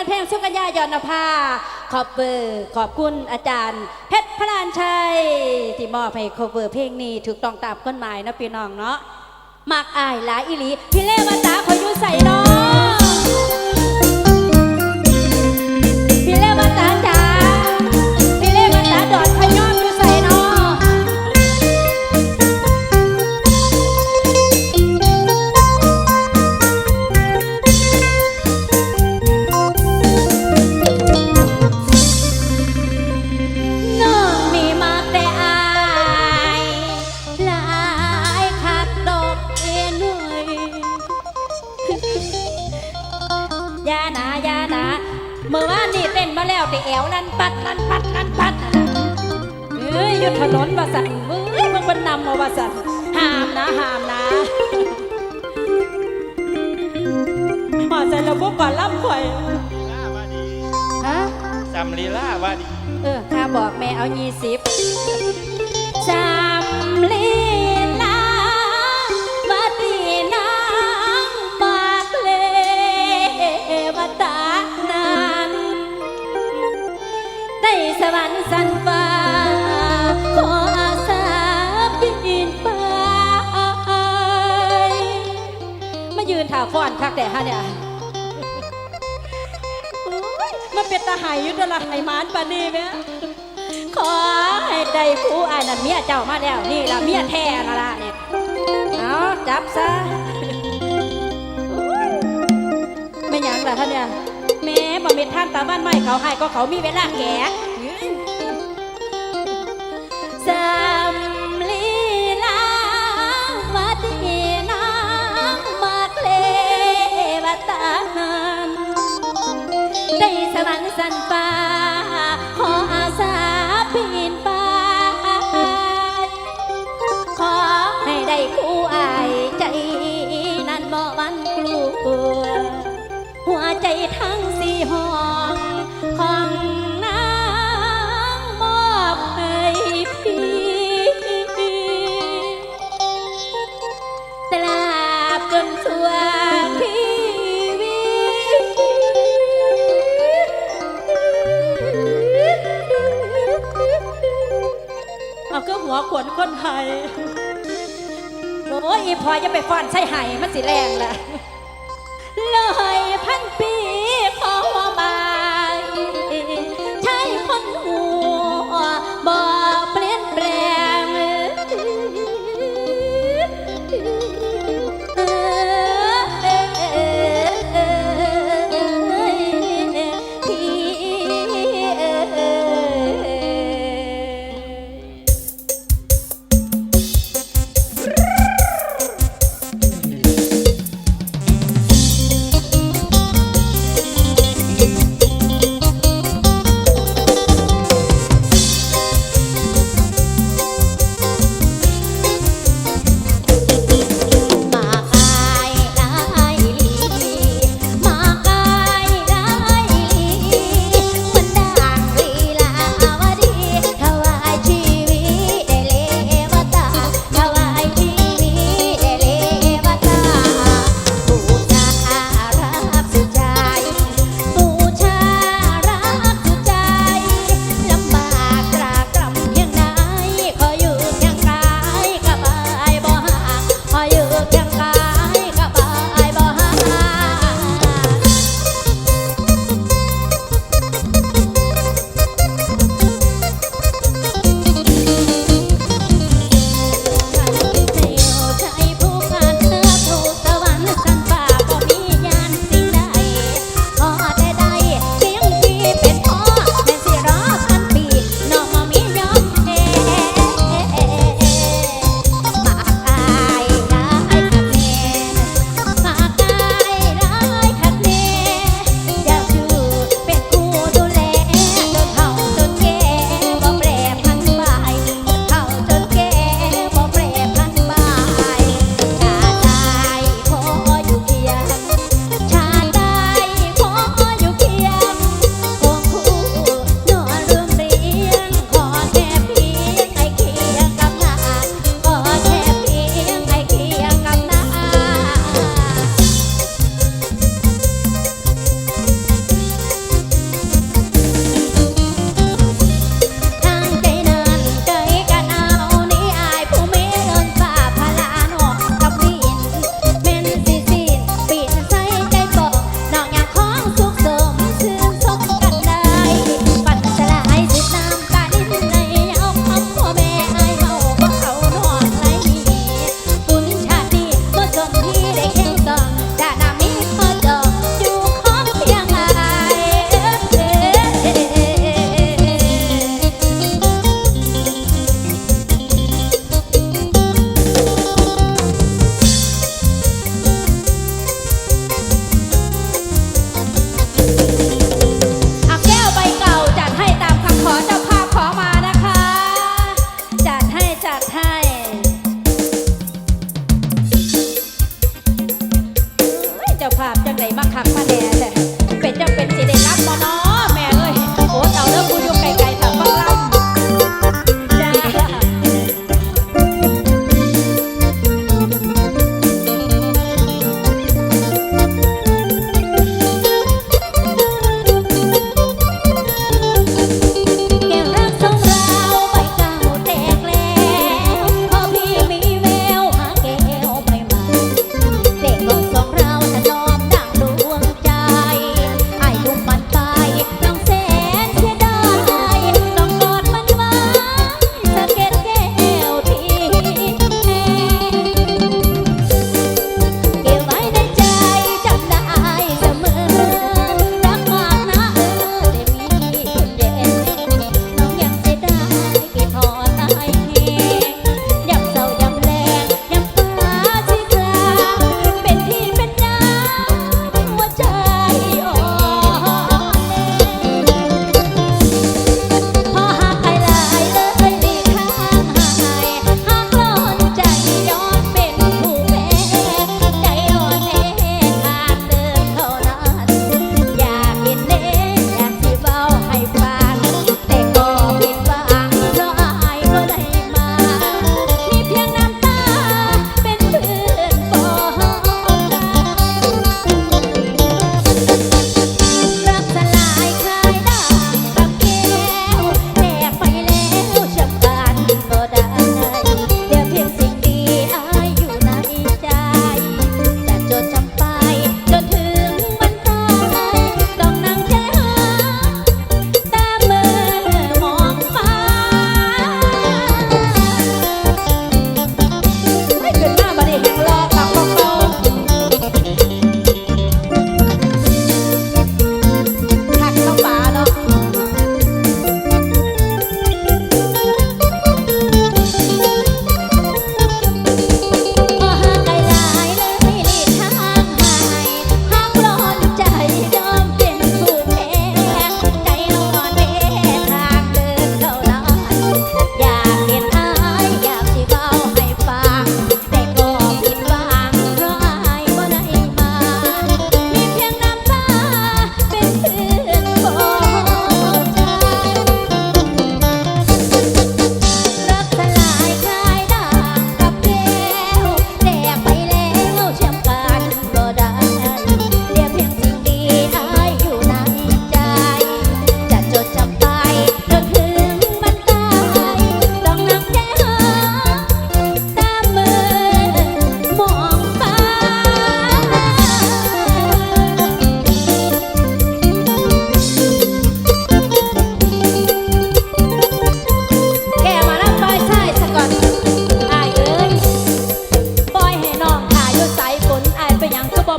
านเพลงสุกัญญายอนภาขอบเบอร์ขอบคุณอาจารย์ เพชรพลานชัย ที่มอบให้คเวอร์เพลงนี้ถูกต้องตามกฎหมายนะพี่น้องเนาะมากอายหลายอิลีพี่เล่มาตาขออยู่ใส่น้องพี่เล่มาตาจำลีลาว่าดี เออข้าบอกแม่เอายี่สิบจำลีลามาตีนางมากเลยมาตานานได้สวรรค์สันฟ้าขออาสาบินไปมายืนถ่าฟ้อนคักแต่ฮะเนี่ย มาเป็นตาหายยุทธละหายมานปานนีไหมขอให้ได้ผู้อายนั่นเมียเจ้ามาแล้วนี่ละเมียแท้ละละเนี่ยเอาจับซะไม่หยังละท่านเนี่ยแม่บ่มีท่านตาบ้านไม่เขาให้ก็เขามีเวลาแก่สำ วรรค์สันฟ้าขออาสาปีนป่าขอให้ได้คู่อายใจ นั้นบ่วันกลัวหัวใจทั้งสี่ห้อง อนใส่ไห้มันสิแรงแหละ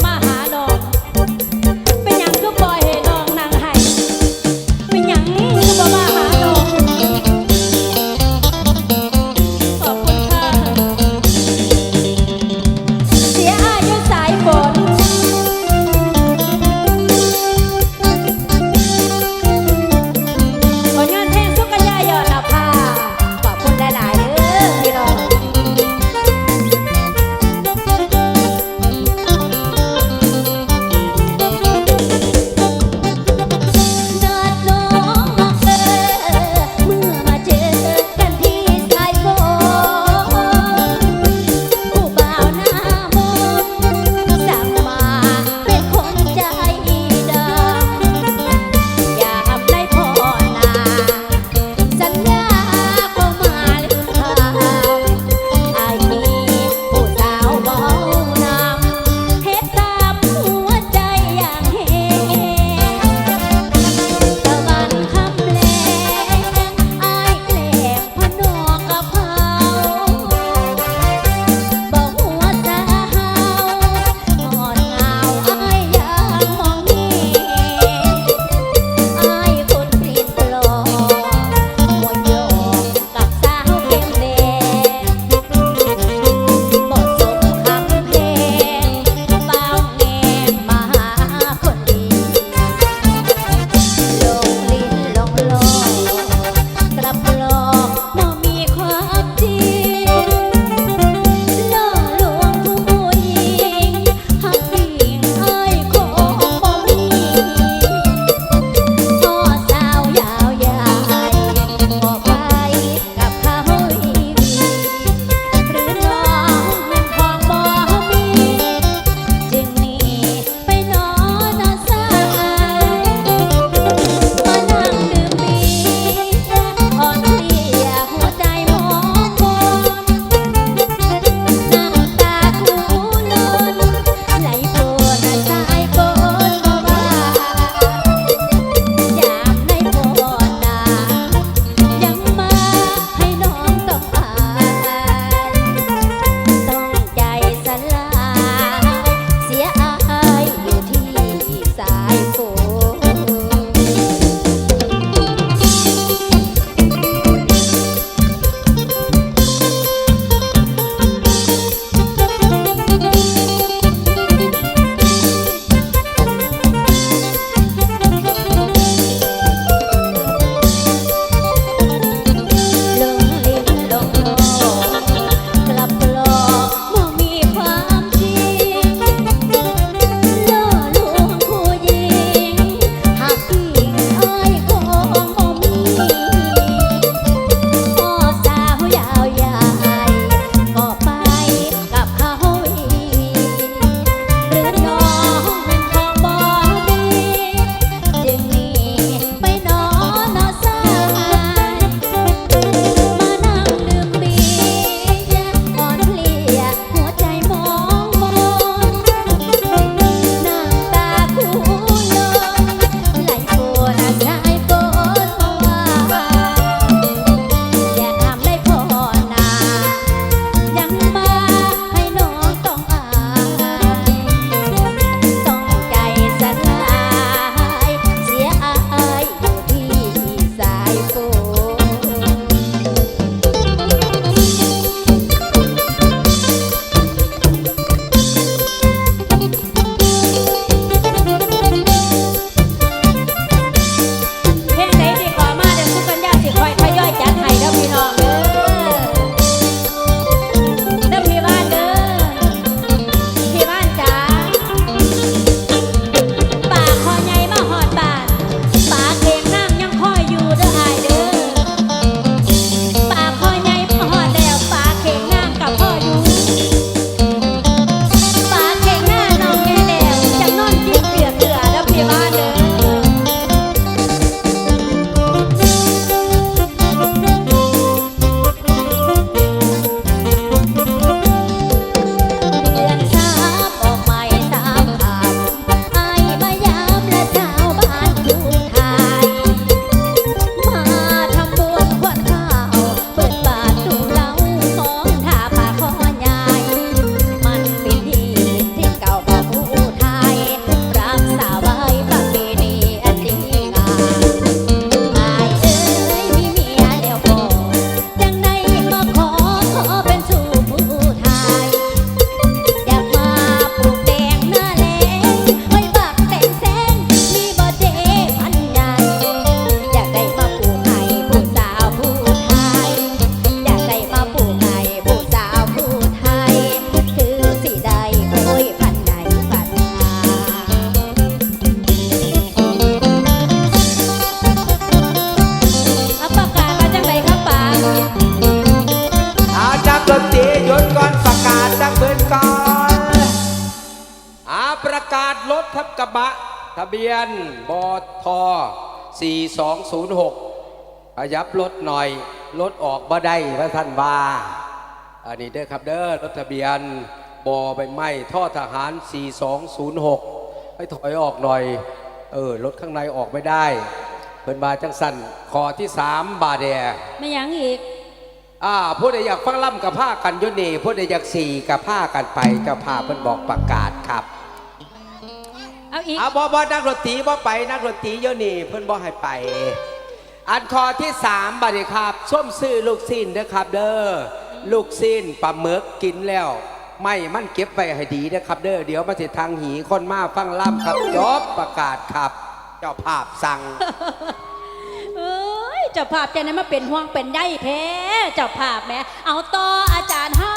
amarrar. ทับกระบะ ทะเบียนบท4206ขยับรถหน่อย รถออกบ่ได้พระท่านว่าอันนี้เด้อครับเด้อรถทะเบียนบอใบไม้ท่อทหาร 4206 ให้ถอยออกหน่อย เออ รถข้างในออกไม่ได้ เพิ่นมาจังสันคอที่ 3 บาแดไม่หยังอีก อ่าผู้ใดอยากฟังล่ำกับผ้ากันอยุนีผู้ใดอยากสี่กับผ้ากันไปเจ้าภาพเพิ่นบอกประกาศครับ เอาอีกอ่าบ่บ่นักดนตรีบ่ไปนักดนตรีอยุนีเพิ่นบ่ให้ไป อันคอที่สามบัดนี้ครับส้มซื้อลูกสิ้นเด้อครับ เด้อลูกสิ้นปลาหมึกกินแล้ว ไม่มันเก็บไว้ให้ดีนะครับ เด้อเดี๋ยวมาสิทางหีคนมาฟังล่ำครับจบประกาศครับ เจ้าภาพสั่ง เอ้ยเจ้าภาพจะนั้นมาเป็นห่วงเป็นใยแท้เจ้าภาพแหม่เอาต่ออาจารย์เฮา